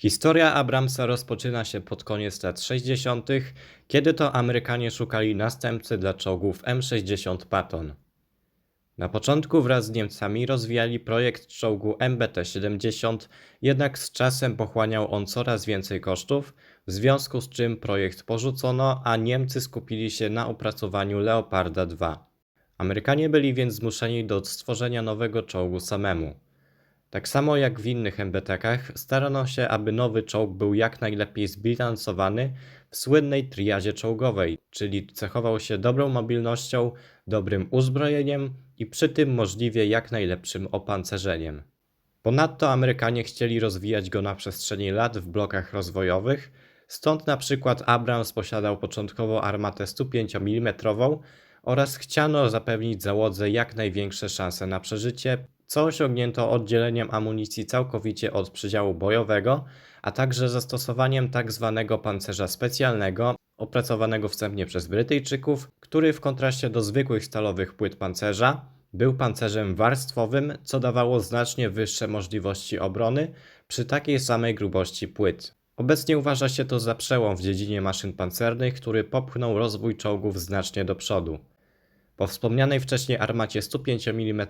Historia Abramsa rozpoczyna się pod koniec lat 60., kiedy to Amerykanie szukali następcy dla czołgów M60 Patton. Na początku wraz z Niemcami rozwijali projekt czołgu MBT-70, jednak z czasem pochłaniał on coraz więcej kosztów, w związku z czym projekt porzucono, a Niemcy skupili się na opracowaniu Leoparda II. Amerykanie byli więc zmuszeni do stworzenia nowego czołgu samemu. Tak samo jak w innych MBT-kach, starano się, aby nowy czołg był jak najlepiej zbilansowany w słynnej triadzie czołgowej, czyli cechował się dobrą mobilnością, dobrym uzbrojeniem i przy tym możliwie jak najlepszym opancerzeniem. Ponadto Amerykanie chcieli rozwijać go na przestrzeni lat w blokach rozwojowych, stąd na przykład Abrams posiadał początkowo armatę 105 mm oraz chciano zapewnić załodze jak największe szanse na przeżycie, co osiągnięto oddzieleniem amunicji całkowicie od przydziału bojowego, a także zastosowaniem tzw. pancerza specjalnego, opracowanego wstępnie przez Brytyjczyków, który w kontraście do zwykłych stalowych płyt pancerza był pancerzem warstwowym, co dawało znacznie wyższe możliwości obrony przy takiej samej grubości płyt. Obecnie uważa się to za przełom w dziedzinie maszyn pancernych, który popchnął rozwój czołgów znacznie do przodu. Po wspomnianej wcześniej armacie 105 mm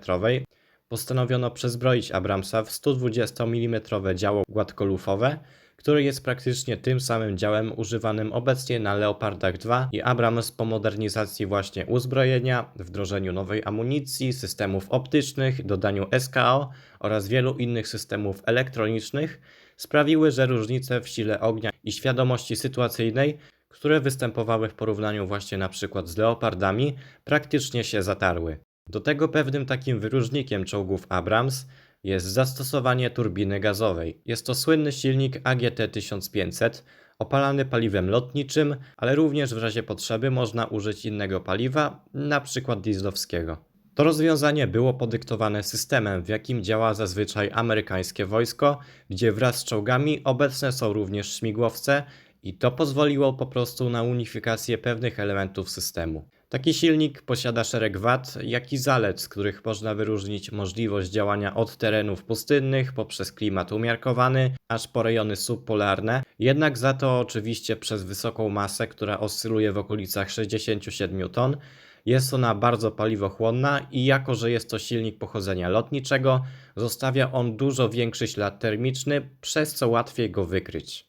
postanowiono przezbroić Abramsa w 120 mm działo gładkolufowe, które jest praktycznie tym samym działem używanym obecnie na Leopardach 2 i Abrams po modernizacji właśnie uzbrojenia, wdrożeniu nowej amunicji, systemów optycznych, dodaniu SKO oraz wielu innych systemów elektronicznych sprawiły, że różnice w sile ognia i świadomości sytuacyjnej, które występowały w porównaniu właśnie na przykład z Leopardami, praktycznie się zatarły. Do tego pewnym takim wyróżnikiem czołgów Abrams jest zastosowanie turbiny gazowej. Jest to słynny silnik AGT-1500, opalany paliwem lotniczym, ale również w razie potrzeby można użyć innego paliwa, np. dieslowskiego. To rozwiązanie było podyktowane systemem, w jakim działa zazwyczaj amerykańskie wojsko, gdzie wraz z czołgami obecne są również śmigłowce i to pozwoliło po prostu na unifikację pewnych elementów systemu. Taki silnik posiada szereg wad, jak i zalet, z których można wyróżnić możliwość działania od terenów pustynnych poprzez klimat umiarkowany, aż po rejony subpolarne, jednak za to oczywiście przez wysoką masę, która oscyluje w okolicach 67 ton, jest ona bardzo paliwochłonna i jako, że jest to silnik pochodzenia lotniczego, zostawia on dużo większy ślad termiczny, przez co łatwiej go wykryć.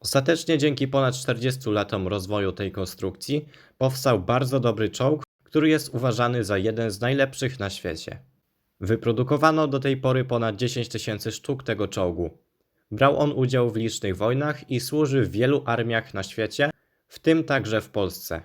Ostatecznie dzięki ponad 40 latom rozwoju tej konstrukcji powstał bardzo dobry czołg, który jest uważany za jeden z najlepszych na świecie. Wyprodukowano do tej pory ponad 10 tysięcy sztuk tego czołgu. Brał on udział w licznych wojnach i służy w wielu armiach na świecie, w tym także w Polsce.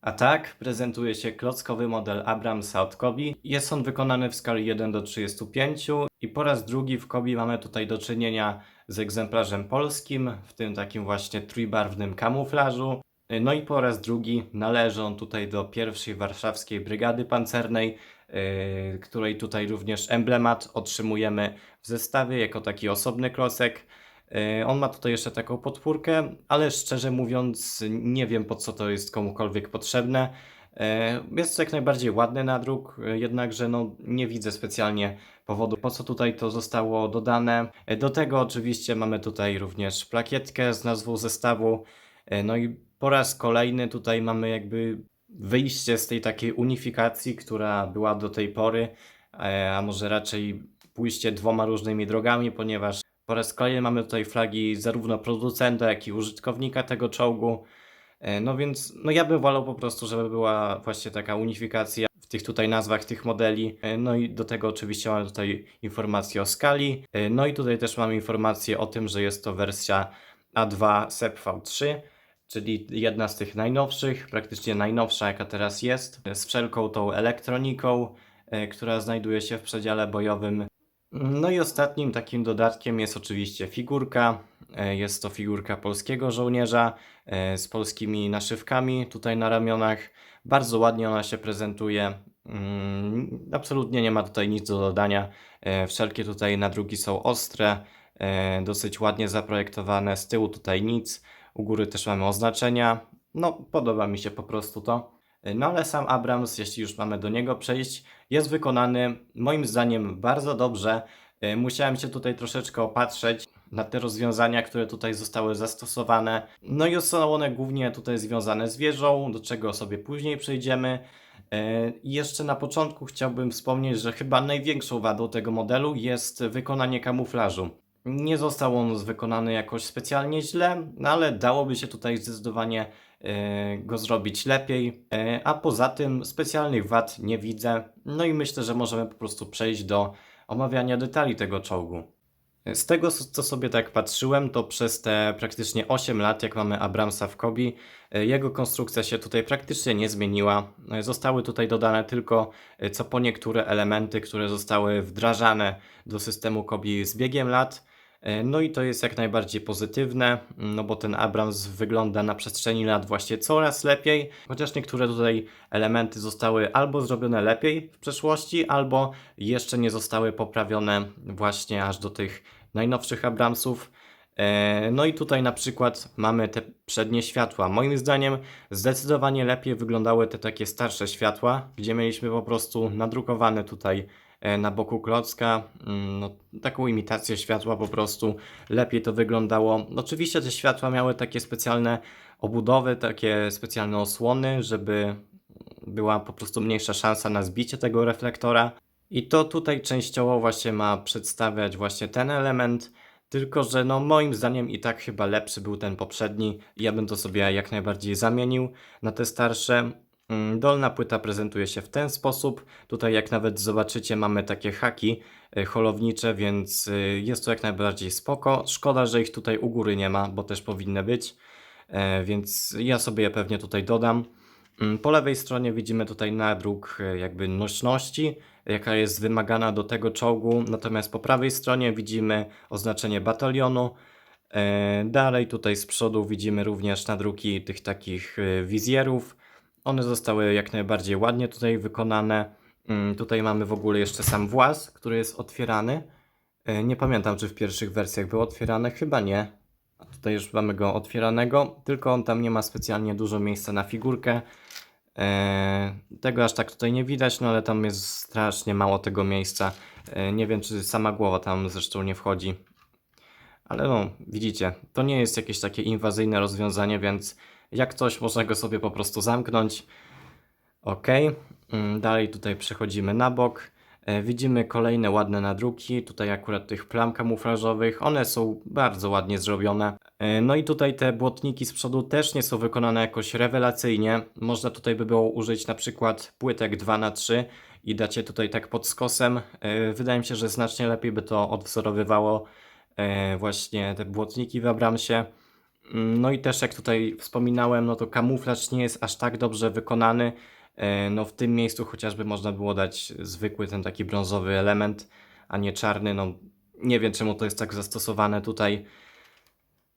A tak prezentuje się klockowy model Abramsa od Kobi. Jest on wykonany w skali 1 do 35 i po raz drugi w Kobi mamy tutaj do czynienia z egzemplarzem polskim, w tym takim właśnie trójbarwnym kamuflażu. No i po raz drugi należy on tutaj do pierwszej warszawskiej brygady pancernej, yy, której tutaj również emblemat otrzymujemy w zestawie jako taki osobny klocek. Yy, on ma tutaj jeszcze taką podpórkę, ale szczerze mówiąc nie wiem po co to jest komukolwiek potrzebne. Yy, jest to jak najbardziej ładny nadruk, yy, jednakże no, nie widzę specjalnie powodu, po co tutaj to zostało dodane. Yy, Do tego oczywiście mamy tutaj również plakietkę z nazwą zestawu. Yy, No i po raz kolejny tutaj mamy jakby wyjście z tej takiej unifikacji, która była do tej pory, e, a może raczej pójście dwoma różnymi drogami, ponieważ po raz kolejny mamy tutaj flagi zarówno producenta, jak i użytkownika tego czołgu. E, No więc no ja bym wolał po prostu, żeby była właśnie taka unifikacja tych tutaj nazwach tych modeli. E, No i do tego oczywiście mamy tutaj informacje o skali. E, No i tutaj też mamy informację o tym, że jest to wersja A2 SEP V3 czyli jedna z tych najnowszych, praktycznie najnowsza jaka teraz jest, z wszelką tą elektroniką, e, która znajduje się w przedziale bojowym. No i ostatnim takim dodatkiem jest oczywiście figurka. E, Jest to figurka polskiego żołnierza e, z polskimi naszywkami tutaj na ramionach. Bardzo ładnie ona się prezentuje. Mm, Absolutnie nie ma tutaj nic do dodania. E, Wszelkie tutaj nadrugi są ostre, e, dosyć ładnie zaprojektowane. Z tyłu tutaj nic. U góry też mamy oznaczenia. No, podoba mi się po prostu to. No ale sam Abrams, jeśli już mamy do niego przejść, jest wykonany moim zdaniem bardzo dobrze. E, Musiałem się tutaj troszeczkę opatrzeć na te rozwiązania, które tutaj zostały zastosowane. No i są one głównie tutaj związane z wieżą, do czego sobie później przejdziemy. E, jeszcze na początku chciałbym wspomnieć, że chyba największą wadą tego modelu jest wykonanie kamuflażu. Nie został on wykonany jakoś specjalnie źle, no ale dałoby się tutaj zdecydowanie e, go zrobić lepiej. E, A poza tym specjalnych wad nie widzę. No i myślę, że możemy po prostu przejść do omawiania detali tego czołgu. Z tego, co sobie tak patrzyłem, to przez te praktycznie 8 lat, jak mamy Abramsa w Kobi, e, jego konstrukcja się tutaj praktycznie nie zmieniła. E, Zostały tutaj dodane tylko e, co po niektóre elementy, które zostały wdrażane do systemu Kobi z biegiem lat. E, No i to jest jak najbardziej pozytywne, no bo ten Abrams wygląda na przestrzeni lat właśnie coraz lepiej, chociaż niektóre tutaj elementy zostały albo zrobione lepiej w przeszłości, albo jeszcze nie zostały poprawione właśnie aż do tych najnowszych Abramsów. E, No i tutaj na przykład mamy te przednie światła. Moim zdaniem zdecydowanie lepiej wyglądały te takie starsze światła, gdzie mieliśmy po prostu nadrukowane tutaj na boku klocka, mm, no, taką imitację światła po prostu. Lepiej to wyglądało. Oczywiście te światła miały takie specjalne obudowy, takie specjalne osłony, żeby była po prostu mniejsza szansa na zbicie tego reflektora. I to tutaj częściowo właśnie ma przedstawiać właśnie ten element, tylko że no moim zdaniem i tak chyba lepszy był ten poprzedni. Ja bym to sobie jak najbardziej zamienił na te starsze. Mm, Dolna płyta prezentuje się w ten sposób. Tutaj jak nawet zobaczycie mamy takie haki y, holownicze, więc y, jest to jak najbardziej spoko. Szkoda, że ich tutaj u góry nie ma, bo też powinny być. E, Więc ja sobie je pewnie tutaj dodam. Mm, Po lewej stronie widzimy tutaj nadruk e, jakby nośności, jaka jest wymagana do tego czołgu, natomiast po prawej stronie widzimy oznaczenie batalionu. E, Dalej tutaj z przodu widzimy również nadruki tych takich e, wizjerów. One zostały jak najbardziej ładnie tutaj wykonane. Mm, Tutaj mamy w ogóle jeszcze sam włas, który jest otwierany. E, Nie pamiętam, czy w pierwszych wersjach był otwierany, chyba nie. A tutaj już mamy go otwieranego, tylko on tam nie ma specjalnie dużo miejsca na figurkę. Eee, tego aż tak tutaj nie widać, no ale tam jest strasznie mało tego miejsca. Eee, nie wiem, czy sama głowa tam zresztą nie wchodzi. Ale no, widzicie, to nie jest jakieś takie inwazyjne rozwiązanie, więc jak coś można go sobie po prostu zamknąć. Ok, Mm, dalej tutaj przechodzimy na bok. E, Widzimy kolejne ładne nadruki, tutaj akurat tych plam kamuflażowych, one są bardzo ładnie zrobione. E, No i tutaj te błotniki z przodu też nie są wykonane jakoś rewelacyjnie. Można tutaj by było użyć na przykład płytek 2 na 3 i dać je tutaj tak pod skosem. E, Wydaje mi się, że znacznie lepiej by to odwzorowywało właśnie te błotniki w Abramsie. No i też jak tutaj wspominałem, no to kamuflaż nie jest aż tak dobrze wykonany. E, No w tym miejscu chociażby można było dać zwykły ten taki brązowy element, a nie czarny. No nie wiem czemu to jest tak zastosowane tutaj.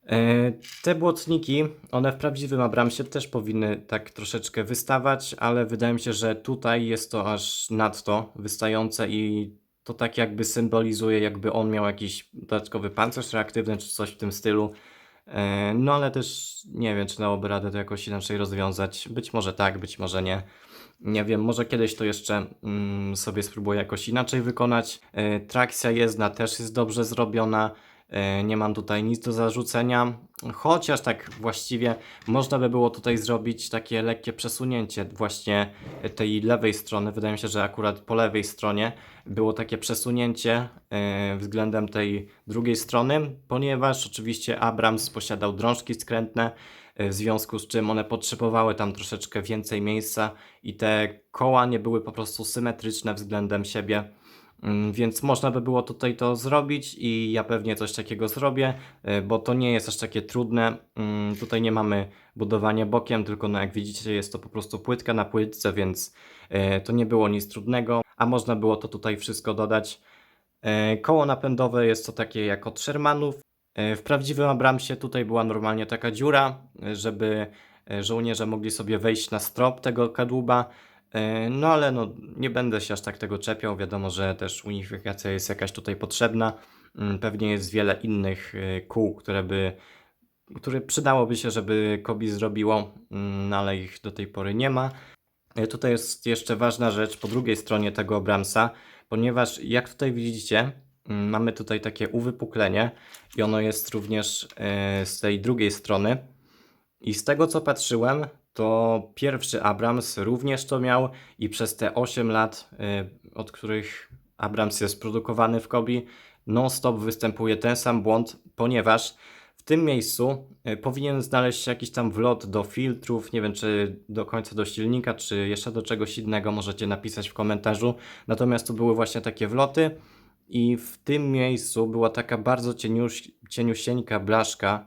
E, Te błotniki, one w prawdziwym Abramsie też powinny tak troszeczkę wystawać, ale wydaje mi się, że tutaj jest to aż nadto wystające i to tak jakby symbolizuje, jakby on miał jakiś dodatkowy pancerz reaktywny czy coś w tym stylu. E, No ale też nie wiem, czy dałoby radę to jakoś inaczej rozwiązać. Być może tak, być może nie. Nie wiem, może kiedyś to jeszcze mm, sobie spróbuję jakoś inaczej wykonać. E, trakcja jezdna też jest dobrze zrobiona. E, nie mam tutaj nic do zarzucenia. Chociaż tak właściwie można by było tutaj zrobić takie lekkie przesunięcie właśnie tej lewej strony. Wydaje mi się, że akurat po lewej stronie było takie przesunięcie e, względem tej drugiej strony, ponieważ oczywiście Abrams posiadał drążki skrętne, e, w związku z czym one potrzebowały tam troszeczkę więcej miejsca i te koła nie były po prostu symetryczne względem siebie. Mm, Więc można by było tutaj to zrobić i ja pewnie coś takiego zrobię, e, bo to nie jest aż takie trudne. Mm, Tutaj nie mamy budowania bokiem, tylko no jak widzicie jest to po prostu płytka na płytce, więc e, to nie było nic trudnego, a można było to tutaj wszystko dodać. E, Koło napędowe jest to takie jak od Shermanów. W prawdziwym Abramsie tutaj była normalnie taka dziura, żeby żołnierze mogli sobie wejść na strop tego kadłuba. E, No ale no, nie będę się aż tak tego czepiał. Wiadomo, że też unifikacja jest jakaś tutaj potrzebna. Mm, Pewnie jest wiele innych e, kół, które by, które przydałoby się, żeby Kobi zrobiło, mm, ale ich do tej pory nie ma. E, Tutaj jest jeszcze ważna rzecz po drugiej stronie tego Abramsa, ponieważ jak tutaj widzicie, mm, mamy tutaj takie uwypuklenie i ono jest również z tej drugiej strony. I z tego co patrzyłem, to pierwszy Abrams również to miał i przez te 8 lat, y, od których Abrams jest produkowany w Kobi, non-stop występuje ten sam błąd, ponieważ w tym miejscu y, powinien znaleźć się jakiś tam wlot do filtrów, nie wiem czy do końca do silnika, czy jeszcze do czegoś innego, możecie napisać w komentarzu. Natomiast tu były właśnie takie wloty i w tym miejscu była taka bardzo cieniuś, cieniusieńka blaszka,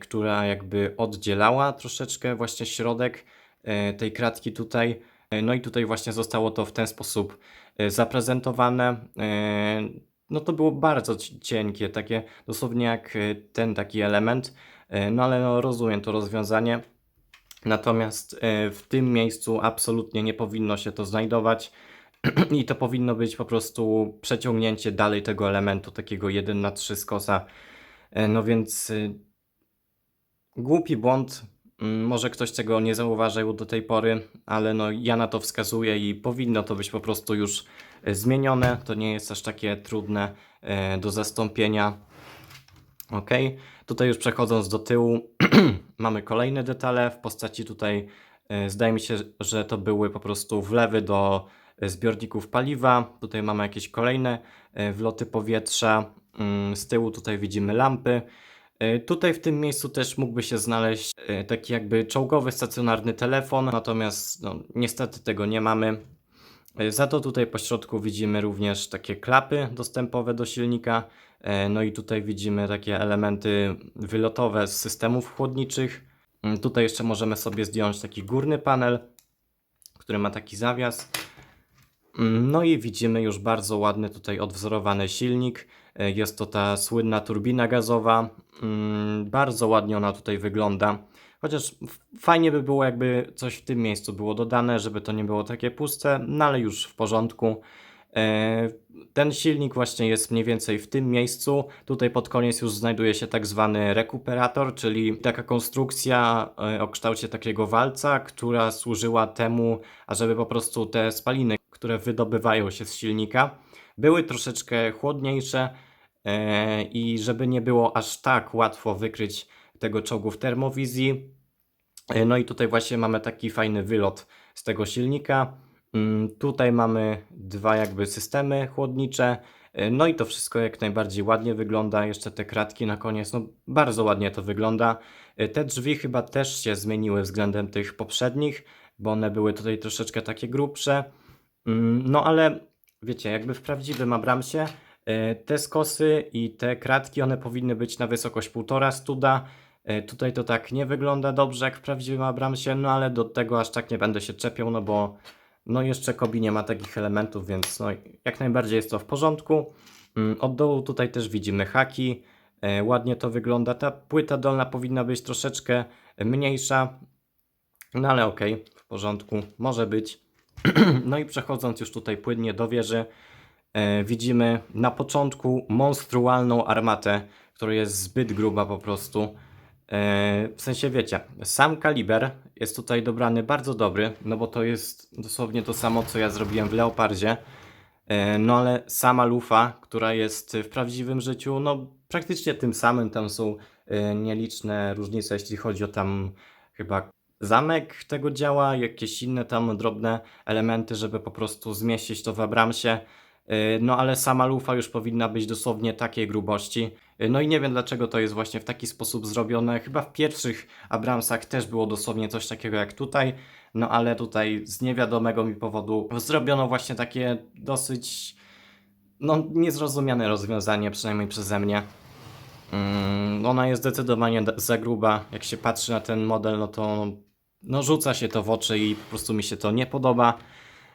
która jakby oddzielała troszeczkę właśnie środek e, tej kratki tutaj. E, No i tutaj właśnie zostało to w ten sposób e, zaprezentowane. E, No to było bardzo ci- cienkie, takie dosłownie jak e, ten taki element. E, No ale no, rozumiem to rozwiązanie. Natomiast e, w tym miejscu absolutnie nie powinno się to znajdować. I to powinno być po prostu przeciągnięcie dalej tego elementu, takiego 1 na 3 skosa. E, No więc głupi błąd. Mm, Może ktoś tego nie zauważył do tej pory, ale no ja na to wskazuję i powinno to być po prostu już e, zmienione. To nie jest aż takie trudne e, do zastąpienia. Ok, tutaj już przechodząc do tyłu, mamy kolejne detale w postaci tutaj, e, zdaje mi się, że to były po prostu wlewy do zbiorników paliwa. Tutaj mamy jakieś kolejne wloty powietrza. Mm, Z tyłu tutaj widzimy lampy. E, Tutaj w tym miejscu też mógłby się znaleźć e, taki jakby czołgowy stacjonarny telefon, natomiast no, niestety tego nie mamy. E, Za to tutaj po środku widzimy również takie klapy dostępowe do silnika. No i tutaj widzimy takie elementy wylotowe z systemów chłodniczych. Mm, Tutaj jeszcze możemy sobie zdjąć taki górny panel, który ma taki zawias. Mm, No i widzimy już bardzo ładny tutaj odwzorowany silnik. E, Jest to ta słynna turbina gazowa. Mm, Bardzo ładnie ona tutaj wygląda. Chociaż fajnie by było, jakby coś w tym miejscu było dodane, żeby to nie było takie puste, no ale już w porządku. E, Ten silnik właśnie jest mniej więcej w tym miejscu. Tutaj pod koniec już znajduje się tak zwany rekuperator, czyli taka konstrukcja e, o kształcie takiego walca, która służyła temu, ażeby po prostu te spaliny, które wydobywają się z silnika, były troszeczkę chłodniejsze i żeby nie było aż tak łatwo wykryć tego czołgu w termowizji. E, No i tutaj właśnie mamy taki fajny wylot z tego silnika. Mm, Tutaj mamy dwa jakby systemy chłodnicze. E, No i to wszystko jak najbardziej ładnie wygląda. Jeszcze te kratki na koniec, no bardzo ładnie to wygląda. E, Te drzwi chyba też się zmieniły względem tych poprzednich, bo one były tutaj troszeczkę takie grubsze. Mm, No ale wiecie, jakby w prawdziwym Abramsie e, te skosy i te kratki, one powinny być na wysokość półtora studa. E, Tutaj to tak nie wygląda dobrze jak w prawdziwym Abramsie, no ale do tego aż tak nie będę się czepiał, no bo no jeszcze Kobi nie ma takich elementów, więc no jak najbardziej jest to w porządku. Mm, Od dołu tutaj też widzimy haki, e, ładnie to wygląda. Ta płyta dolna powinna być troszeczkę mniejsza, no ale okej, w porządku, może być. No i przechodząc już tutaj płynnie do wieży, e, widzimy na początku monstrualną armatę, która jest zbyt gruba po prostu. E, w sensie wiecie, sam kaliber jest tutaj dobrany bardzo dobry, no bo to jest dosłownie to samo, co ja zrobiłem w Leopardzie. E, no ale sama lufa, która jest w prawdziwym życiu, no praktycznie tym samym, tam są e, nieliczne różnice, jeśli chodzi o tam chyba zamek tego działa, jakieś inne tam drobne elementy, żeby po prostu zmieścić to w Abramsie. Yy, No ale sama lufa już powinna być dosłownie takiej grubości. Yy, No i nie wiem dlaczego to jest właśnie w taki sposób zrobione. Chyba w pierwszych Abramsach też było dosłownie coś takiego jak tutaj. No ale tutaj z niewiadomego mi powodu zrobiono właśnie takie dosyć no niezrozumiane rozwiązanie, przynajmniej przeze mnie. Mm, Ona jest zdecydowanie za gruba. Jak się patrzy na ten model, no to no, rzuca się to w oczy i po prostu mi się to nie podoba.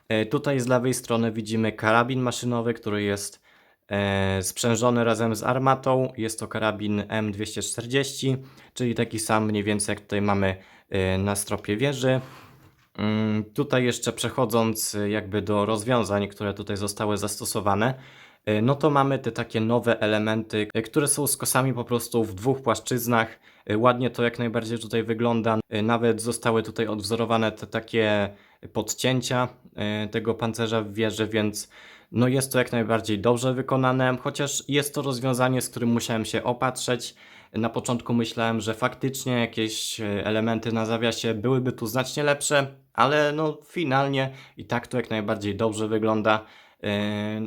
E, Tutaj z lewej strony widzimy karabin maszynowy, który jest e, sprzężony razem z armatą. Jest to karabin M240, czyli taki sam mniej więcej jak tutaj mamy e, na stropie wieży. Mm, Tutaj jeszcze przechodząc jakby do rozwiązań, które tutaj zostały zastosowane, no to mamy te takie nowe elementy, które są skosami po prostu w dwóch płaszczyznach. Ładnie to jak najbardziej tutaj wygląda. Nawet zostały tutaj odwzorowane te takie podcięcia e, tego pancerza w wieży, więc no jest to jak najbardziej dobrze wykonane, chociaż jest to rozwiązanie, z którym musiałem się opatrzeć. Na początku myślałem, że faktycznie jakieś e, elementy na zawiasie byłyby tu znacznie lepsze, ale no finalnie i tak to jak najbardziej dobrze wygląda. E,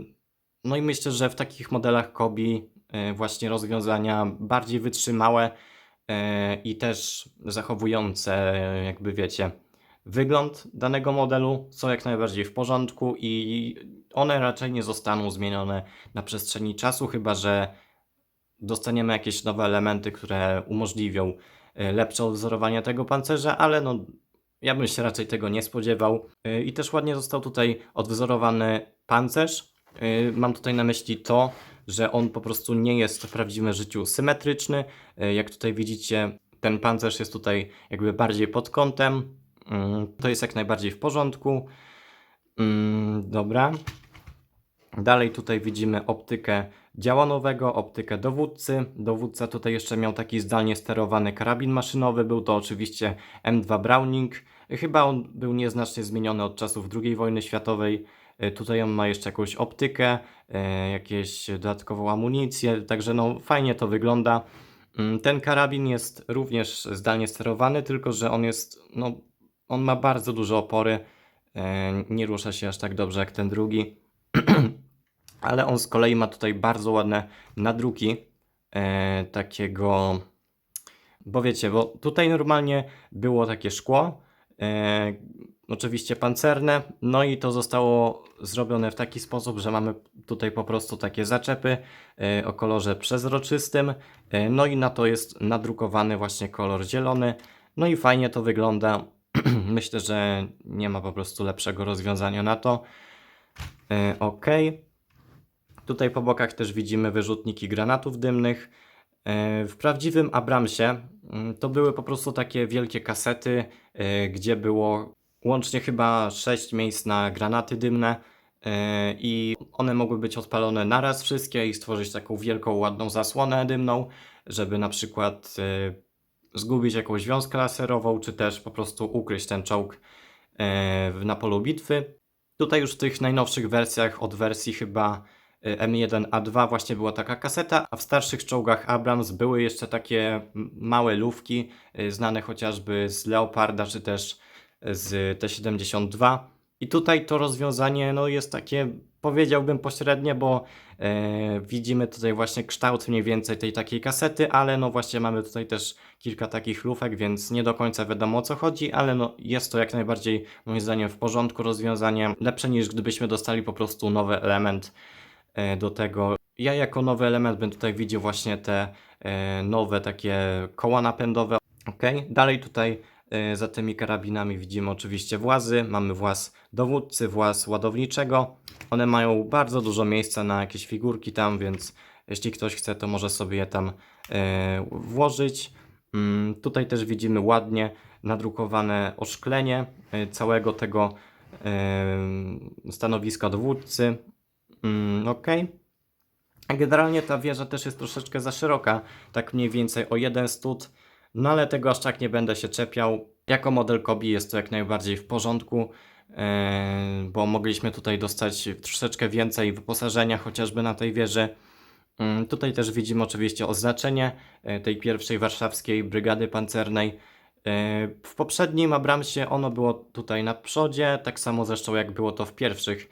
No i myślę, że w takich modelach Kobi właśnie rozwiązania bardziej wytrzymałe i też zachowujące, jakby wiecie, wygląd danego modelu są jak najbardziej w porządku i one raczej nie zostaną zmienione na przestrzeni czasu, chyba że dostaniemy jakieś nowe elementy, które umożliwią e, lepsze odwzorowanie tego pancerza, ale no ja bym się raczej tego nie spodziewał. E, I też ładnie został tutaj odwzorowany pancerz. E, Mam tutaj na myśli to, że on po prostu nie jest w prawdziwym życiu symetryczny. Jak tutaj widzicie, ten pancerz jest tutaj jakby bardziej pod kątem. Mm, To jest jak najbardziej w porządku. Mm, Dobra. Dalej tutaj widzimy optykę działanowego, optykę dowódcy. Dowódca tutaj jeszcze miał taki zdalnie sterowany karabin maszynowy. Był to oczywiście M2 Browning. Chyba on był nieznacznie zmieniony od czasów II wojny światowej. E, Tutaj on ma jeszcze jakąś optykę, e, jakieś dodatkową amunicję, także no fajnie to wygląda. Mm, Ten karabin jest również zdalnie sterowany, tylko że on jest, no, on ma bardzo duże opory. E, Nie rusza się aż tak dobrze jak ten drugi. Ale on z kolei ma tutaj bardzo ładne nadruki e, takiego, bo wiecie, bo tutaj normalnie było takie szkło, e, oczywiście pancerne, no i to zostało zrobione w taki sposób, że mamy tutaj po prostu takie zaczepy o kolorze przezroczystym, no i na to jest nadrukowany właśnie kolor zielony, no i fajnie to wygląda. Myślę, że nie ma po prostu lepszego rozwiązania na to. E, ok. Tutaj po bokach też widzimy wyrzutniki granatów dymnych. E, W prawdziwym Abramsie mm, to były po prostu takie wielkie kasety, e, gdzie było łącznie chyba 6 miejsc na granaty dymne i one mogły być odpalone naraz wszystkie i stworzyć taką wielką, ładną zasłonę dymną, żeby na przykład zgubić jakąś wiązkę laserową, czy też po prostu ukryć ten czołg e, na polu bitwy. Tutaj już w tych najnowszych wersjach, od wersji chyba y, M1A2 właśnie była taka kaseta, a w starszych czołgach Abrams były jeszcze takie małe lufki, y, znane chociażby z Leoparda czy też z T-72. I tutaj to rozwiązanie no, jest takie, powiedziałbym pośrednie, bo e, widzimy tutaj właśnie kształt mniej więcej tej takiej kasety, ale no właśnie mamy tutaj też kilka takich lufek, więc nie do końca wiadomo o co chodzi, ale no jest to jak najbardziej moim zdaniem w porządku rozwiązanie, lepsze niż gdybyśmy dostali po prostu nowy element e, do tego. Ja jako nowy element bym tutaj widział właśnie te e, nowe takie koła napędowe. Ok, dalej tutaj za tymi karabinami widzimy oczywiście włazy. Mamy właz dowódcy, właz ładowniczego. One mają bardzo dużo miejsca na jakieś figurki tam, więc jeśli ktoś chce, to może sobie je tam e, włożyć. Mm, Tutaj też widzimy ładnie nadrukowane oszklenie e, całego tego stanowiska dowódcy. Mm, ok. Generalnie ta wieża też jest troszeczkę za szeroka, tak mniej więcej o jeden stód, no ale tego aż tak nie będę się czepiał. Jako model Kobi jest to jak najbardziej w porządku, e, bo mogliśmy tutaj dostać troszeczkę więcej wyposażenia chociażby na tej wieży. Mm, Tutaj też widzimy oczywiście oznaczenie e, tej pierwszej warszawskiej brygady pancernej. E, W poprzednim Abramsie ono było tutaj na przodzie, tak samo zresztą jak było to w pierwszych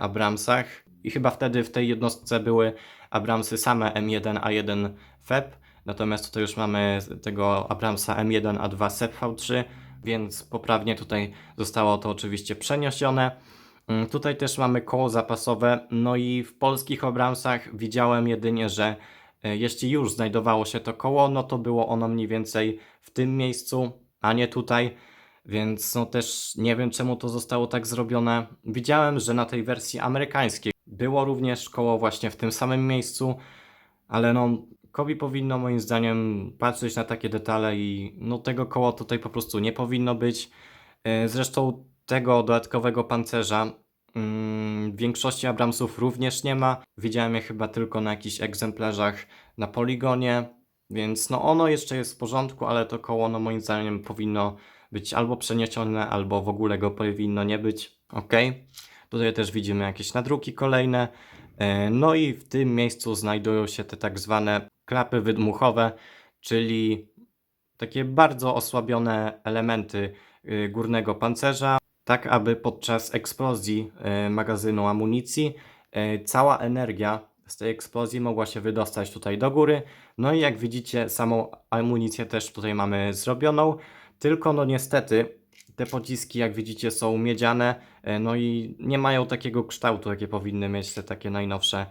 Abramsach. I chyba wtedy w tej jednostce były Abramsy same M1A1 FEP, natomiast tutaj już mamy tego Abramsa M1A2 SEP V3, więc poprawnie tutaj zostało to oczywiście przeniesione. Mm, Tutaj też mamy koło zapasowe, no i w polskich Abramsach widziałem jedynie, że e, jeśli już znajdowało się to koło, no to było ono mniej więcej w tym miejscu, a nie tutaj, więc no też nie wiem czemu to zostało tak zrobione. Widziałem, że na tej wersji amerykańskiej było również koło właśnie w tym samym miejscu, ale no Kobi powinno moim zdaniem patrzeć na takie detale i no tego koła tutaj po prostu nie powinno być. E, Zresztą tego dodatkowego pancerza mm, w większości Abramsów również nie ma. Widziałem je chyba tylko na jakichś egzemplarzach na poligonie, więc no ono jeszcze jest w porządku, ale to koło no moim zdaniem powinno być albo przeniesione, albo w ogóle go powinno nie być. Ok. Tutaj też widzimy jakieś nadruki kolejne. E, No i w tym miejscu znajdują się te tak zwane klapy wydmuchowe, czyli takie bardzo osłabione elementy y, górnego pancerza, tak aby podczas eksplozji y, magazynu amunicji y, cała energia z tej eksplozji mogła się wydostać tutaj do góry. No i jak widzicie, samą amunicję też tutaj mamy zrobioną, tylko no niestety te pociski, jak widzicie, są miedziane, no i nie mają takiego kształtu, jakie powinny mieć te takie najnowsze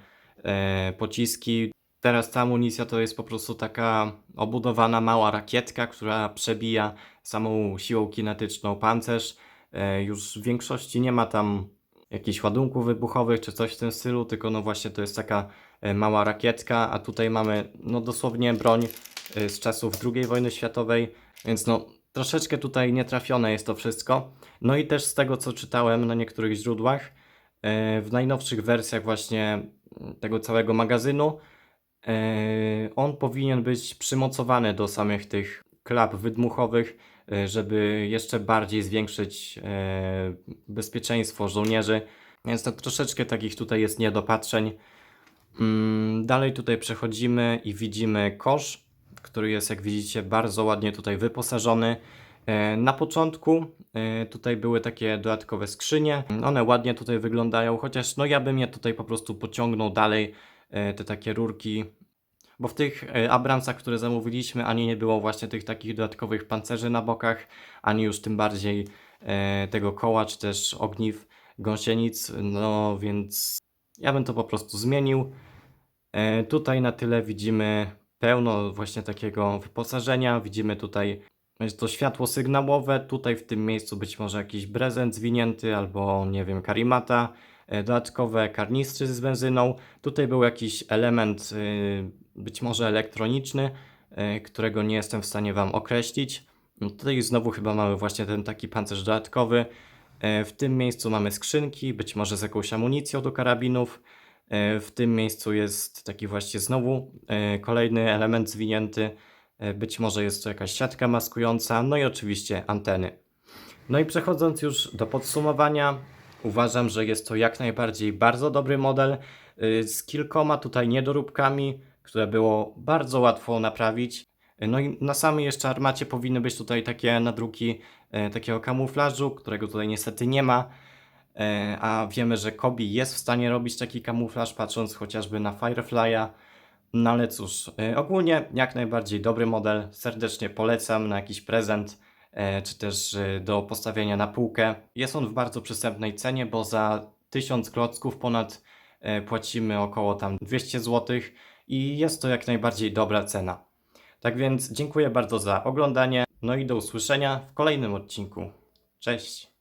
pociski. Teraz ta amunicja to jest po prostu taka obudowana mała rakietka, która przebija samą siłą kinetyczną pancerz. E, Już w większości nie ma tam jakichś ładunków wybuchowych czy coś w tym stylu, tylko no właśnie to jest taka e, mała rakietka, a tutaj mamy no dosłownie broń e, z czasów II wojny światowej, więc no troszeczkę tutaj nietrafione jest to wszystko. No i też z tego co czytałem na niektórych źródłach, w najnowszych wersjach właśnie tego całego magazynu, on powinien być przymocowany do samych tych klap wydmuchowych, e, żeby jeszcze bardziej zwiększyć e, bezpieczeństwo żołnierzy. Więc to troszeczkę takich tutaj jest niedopatrzeń. Mm, Dalej tutaj przechodzimy i widzimy kosz, który jest jak widzicie bardzo ładnie tutaj wyposażony. E, Na początku e, tutaj były takie dodatkowe skrzynie. One ładnie tutaj wyglądają, chociaż no ja bym je tutaj po prostu pociągnął dalej, e, te takie rurki, bo w tych e, Abramsach, które zamówiliśmy, ani nie było właśnie tych takich dodatkowych pancerzy na bokach, ani już tym bardziej e, tego koła, czy też ogniw gąsienic, no więc ja bym to po prostu zmienił. E, Tutaj na tyle widzimy pełno właśnie takiego wyposażenia. Widzimy tutaj jest to światło sygnałowe. Tutaj w tym miejscu być może jakiś prezent zwinięty albo nie wiem, karimata. E, Dodatkowe karnistry z benzyną. Tutaj był jakiś element y, być może elektroniczny, y, którego nie jestem w stanie Wam określić. No Tutaj znowu chyba mamy właśnie ten taki pancerz dodatkowy. E, W tym miejscu mamy skrzynki, być może z jakąś amunicją do karabinów. E, W tym miejscu jest taki właśnie znowu kolejny element zwinięty. Być może jest to jakaś siatka maskująca, no i oczywiście anteny. No i przechodząc już do podsumowania, uważam, że jest to jak najbardziej bardzo dobry model y, z kilkoma tutaj niedoróbkami, które było bardzo łatwo naprawić. Y, No i na samej jeszcze armacie powinny być tutaj takie nadruki e, takiego kamuflażu, którego tutaj niestety nie ma. E, A wiemy, że Kobi jest w stanie robić taki kamuflaż, patrząc chociażby na Firefly'a. No ale cóż, ogólnie jak najbardziej dobry model, serdecznie polecam na jakiś prezent, czy też e, do postawienia na półkę. Jest on w bardzo przystępnej cenie, bo za 1000 klocków ponad e, płacimy około tam 200 zł i jest to jak najbardziej dobra cena. Tak więc dziękuję bardzo za oglądanie, no i do usłyszenia w kolejnym odcinku. Cześć!